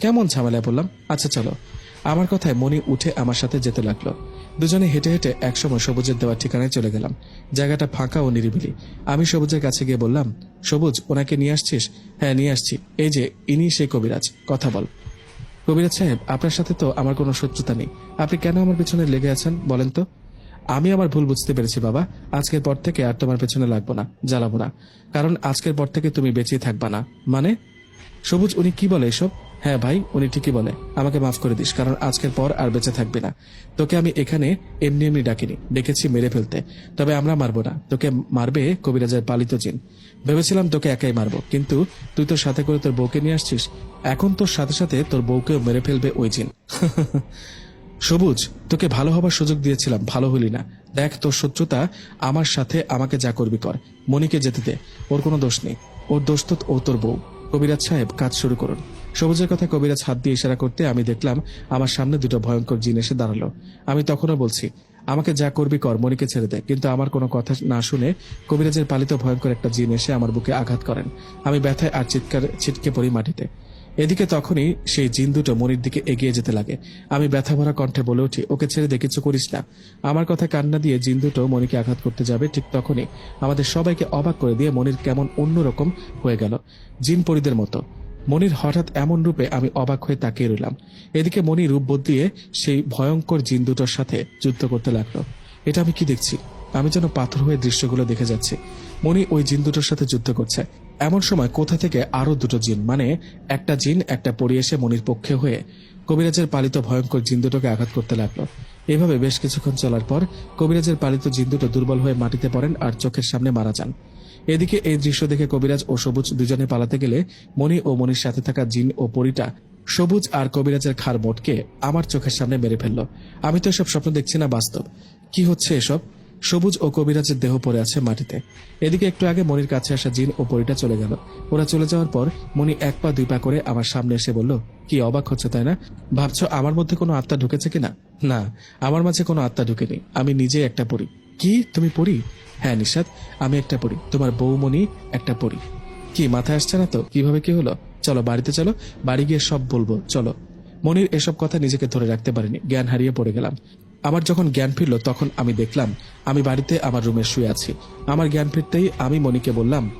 কেমন ঝামেলায় বললাম আচ্ছা চলো। আমার কথায় মনি উঠে আমার সাথে যেতে লাগল। দুজনে হেঁটে হেঁটে একসময় সবুজের দেওয়া ঠিকানায় চলে গেলাম। জায়গাটা ফাঁকা ও নিরিবিলি। আমি সবুজের কাছে গিয়ে বললাম, সবুজ, ওনাকে নিয়ে আসছিস? হ্যাঁ নিয়ে আসছি। এই যে, ইনি সেই কবিরাজ। কথা বল। কবিরাজ সাহেব, আপনার সাথে তো আমার কোনো শত্রুতা নেই। আপনি কেন আমার পেছনে লেগে আছেন, বলেন তো? আমি আমার ভুল বুঝতে পেরেছি, বাবা। আজকের পর থেকে আর তোমার পেছনে লাগবো না, জ্বালাবো না। কারণ আজকের পর থেকে তুমি বেঁচে থাকবা না। মানে? সবুজ, উনি কি বলে এসব? হ্যাঁ ভাই, উনি ঠিকই বলে। আমাকে মাফ করে দিস, কারণ আজকের পর আর বেঁচে থাকবে না। তোকে আমি এখানে এমনি এমনি ডাকিনি, ডেকেছি মেরে ফেলতে। তবে আমরা মারবো না। তোকে মারবে কবিরাজের পালিত জিন। ভেবেছিলাম তোকে একাই মারবো, কিন্তু তুই তোর সাথে করে তোর বউকে নিয়ে আসছিস? এখন তোর সাথে সাথে তোর বউকেও মেরে ফেলবে ওই জিন। সবুজ, তোকে ভালো হবার সুযোগ দিয়েছিলাম, ভালো হলি না। দেখ তোর শত্রুতা, আমার সাথে আমাকে যা করবি কর। মনিকে যেতে দে, ওর কোনো দোষ নেই। ওর দোষ তো ও তোর বউ। কবিরাজ সাহেব, কাজ শুরু করুন। সবুজের কথা কবিরাজ হাত দিয়ে ইশারা করতে আমি দেখলাম আমার সামনে দুটো ভয়ঙ্কর জিন এসে দাঁড়াল। আমি তখনও বলছি, আমাকে যা করবি কর, মনিকে ছেড়ে দে। কিন্তু আমার কোনো কথা না শুনে কবিরাজের পালিত ভয়ঙ্কর একটা জিন এসে আমার বুকে আঘাত করেন। আমি ব্যথায় আর চিৎকার, ছিটকে পড়ি মাটিতে। এদিকে তখনই সেই জিন দুটো মনির দিকে এগিয়ে যেতে লাগে। আমি ব্যথা ভরা কণ্ঠে বলে উঠি, ওকে ছেড়ে দে, কিছু করিস না। আমার কথা কান্না দিয়ে জিন দুটো মনিকে আঘাত করতে যাবে ঠিক তখনই আমাদের সবাইকে অবাক করে দিয়ে মনির কেমন অন্যরকম হয়ে গেল। জিন পরিদের মতো। মনির হঠাৎ এমন রূপে আমি অবাক হয়ে তাকিয়ে রইলাম। এদিকে মনি রূপ বদলিয়ে সেই ভয়ঙ্কর জিন দুটোর সাথে যুদ্ধ করতে লাগল। এটা আমি কি দেখছি? আমি যেন পাথর হয়ে দৃশ্যগুলো দেখে যাচ্ছি। মনি ওই জিন দুটোর সাথে যুদ্ধ করছে। এমন সময় কোথা থেকে আরও দুটো জিন মানে একটা জিন, একটা পড়ি এসে মনির পক্ষে হয়ে কবিরাজের পালিত ভয়ঙ্কর জিন দুটোকে আঘাত করতে লাগল। এভাবে বেশ কিছুক্ষণ চলার পর কবিরাজের পালিত জিন দুটো দুর্বল হয়ে মাটিতে পড়েন আর চোখের সামনে মারা যান। এদিকে এই দৃশ্য দেখে কবিরাজ ও সবুজ দুজনে পালাতে গেলে মণি ও মনির সাথে থাকা জিন ও পরিটা, সবুজ আর কবিরাজের খার মোটকে আমার চোখের সামনে মেরে ফেলল। আমি তো এসব স্বপ্ন দেখছি না বাস্তব। কি হচ্ছে এসব? সবুজ ও কবিরাজের দেহ পড়ে আছে মাটিতে। এদিকে একটু আগে মনির কাছে আসা জিন ও পরিটা চলে গেল। ওরা চলে যাওয়ার পর মনি এক পা দুই পা করে আমার সামনে এসে বলল, কি অবাক হচ্ছে, তাই না? ভাবছ আমার মধ্যে কোনো আত্মা ঢুকেছে কিনা? না, আমার মাঝে কোনো আত্মা ঢুকেনি। আমি নিজে একটা পড়ি কি? তুমি পড়ি হ্যাঁ নিশাদ আমি একটা পড়ি তোমার বৌমণি একটা পড়ি কি, মাথায় আসছে না তো? কীভাবে কি হলো? চলো, বাড়িতে চলো। বাড়ি গিয়ে সব বলব। চলো। মনির এসব কথা নিজেকে ধরে রাখতে পারিনি। জ্ঞান হারিয়ে পড়ে গেলাম। আমার যখন জ্ঞান ফিরল, তখন আমি দেখলাম, আমি বাড়িতে আমার রুমে শুয়ে আছি। আমার জ্ঞান ফিরতেই আমি মনিকে বললাম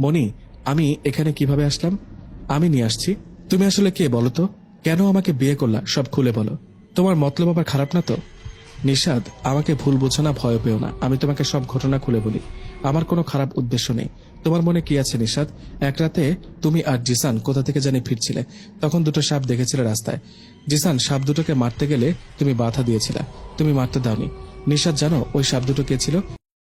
মনি আমি এখানে কীভাবে আসলাম? আমি নিয়ে আসছি। তুমি আসলে কে বলো তো? কেন আমাকে বিয়ে করলা? সব খুলে বলো। তোমার মতলব আবার খারাপ না তো? নিষাদ, আমাকে ভুল বুঝো না, ভয় পেও না। আমি তোমাকে সব ঘটনা খুলে বলি। আমার কোনো খারাপ উদ্দেশ্য নেই। তোমার মনে কি আছে নিষাদ? এক রাতে তুমি আর জিসান কোথা থেকে জানি ফিরছিলে। তখন দুটো সাপ দেখেছিলে রাস্তায়। জিসান, সাপ দুটোকে মারতে গেলে তুমি বাধা দিয়েছিলে। তুমি মারতে দাওনি। নিশাদ জানো ওই সাপ দুটো কে ছিল?